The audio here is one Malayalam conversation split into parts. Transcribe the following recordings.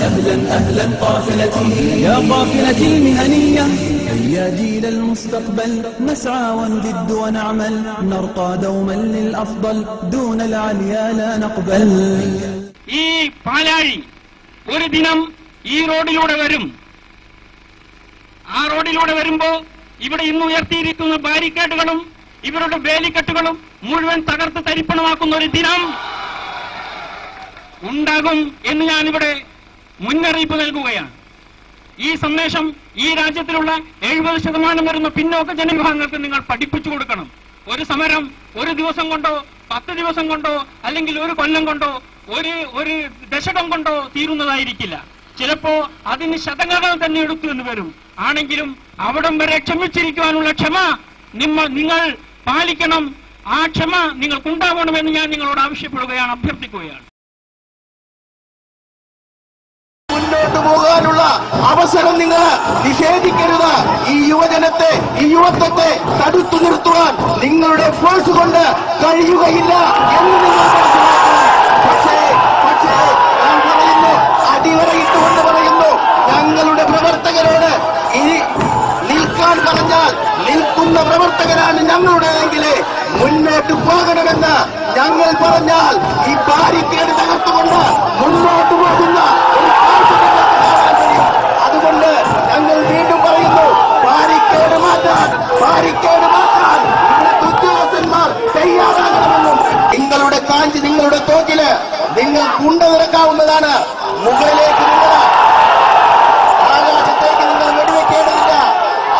أهلا أهلا قافلتي يا قافلتي المهنية هيا جيل المستقبل نسعى ونجد ونعمل نرقى دوما للأفضل دون العليا لا نقبل ഈ പാലാഴി ഒരു ദിനം ഈ റോഡിലൂടെ വരും ആ റോഡിലൂടെ വരുമ്പോ ഇവിടെ ഇന്ന് ഉയർത്തിയിരിക്കുന്ന ബാരിക്കേഡുകളും ഇവരുടെ വേലിക്കെട്ടുകളും മുഴുവൻ തകർത്ത് തരിപ്പണമാക്കുന്ന ഒരു ദിനം ഉണ്ടാകും എന്ന് ഞാനിവിടെ മുന്നറിയിപ്പ് നൽകുകയാണ്. ഈ സന്ദേശം ഈ രാജ്യത്തിലുള്ള എഴുപത് ശതമാനം വരുന്ന പിന്നോക്ക ജനവിഭാഗങ്ങൾക്ക് നിങ്ങൾ പഠിപ്പിച്ചു കൊടുക്കണം. ഒരു സമരം ഒരു ദിവസം കൊണ്ടോ പത്ത് ദിവസം കൊണ്ടോ അല്ലെങ്കിൽ ഒരു കൊല്ലം കൊണ്ടോ ഒരു ഒരു ദശകം കൊണ്ടോ തീരുന്നതായിരിക്കില്ല. ചിലപ്പോ അതിന് ശതകങ്ങൾ തന്നെ എടുത്തു എന്ന് വരും. ആണെങ്കിലും അവിടം വരെ ക്ഷമിച്ചിരിക്കുവാനുള്ള ക്ഷമ നിങ്ങൾ നിങ്ങൾ പാലിക്കണം. ആ ക്ഷമ നിങ്ങൾക്കുണ്ടാവണമെന്ന് ഞാൻ നിങ്ങളോട് ആവശ്യപ്പെടുകയാണ് അഭ്യർത്ഥിക്കുകയാണ്. അവസരം നിങ്ങൾ നിഷേധിക്കരുത്. ഈ യുവജനത്തെ ഈ യുവത്വത്തെ തടുത്തു നിർത്തുവാൻ നിങ്ങളുടെ ഫോഴ്സ് കൊണ്ട് കഴിയുകയില്ല എന്ന് നിങ്ങൾ പക്ഷേ പക്ഷേ ഞാൻ പറയുന്നു അടിവരയിട്ടുകൊണ്ട് പറയുന്നു ഞങ്ങളുടെ പ്രവർത്തകരോട് ഇനി നിൽക്കാൻ പറഞ്ഞാൽ നിൽക്കുന്ന പ്രവർത്തകരാണ് ഞങ്ങളുടേതെങ്കിൽ മുന്നോട്ട് പോകണമെന്ന് ഞങ്ങൾ പറഞ്ഞാൽ നിങ്ങൾ കുണ്ട നിറക്കാവുന്നതാണ് മുകളിലേക്ക് നിങ്ങൾ ആകാശത്തേക്ക് നിങ്ങൾ വെടിവെക്കേണ്ടതില്ല.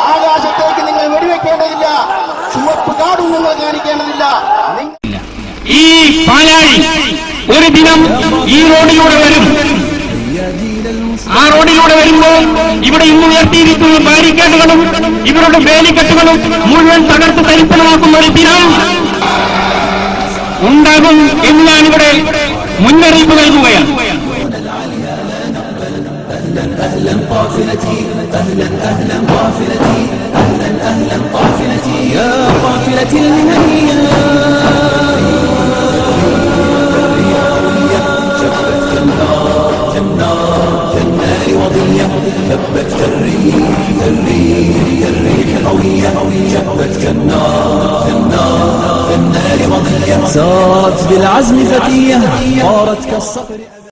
ആകാശത്തേക്ക് നിങ്ങൾ വെടിവെക്കേണ്ടതില്ല. ചുവപ്പ് കാടും നിങ്ങൾ കാണിക്കേണ്ടതില്ല ഈ പാലാഴി ഒരു ദിനം ഈ റോഡിലൂടെ വരും. ആ റോഡിലൂടെ വരുമ്പോൾ ഇവിടെ ഇന്ന് ഉയർത്തിയിരിക്കുന്ന ബാരിക്കേഡുകളും ഇവരുടെ വേലിക്കെട്ടുകളും മുഴുവൻ തകർത്ത് തരിപ്പണമാക്കുന്ന ഒരു ദിനം ഉണ്ടാകും എന്ന് ഇവിടെ മുന്നറിയിപ്പ് നൽകുകയാണ് أهلا قافلتي أهلا أهلا قافلتي أهلا أهلا قافلتي يا قافلتي المهنية شبت كالنار كالنار كالنار وضية هبت كالريح سارت بالعزم فتية طارت كالصقر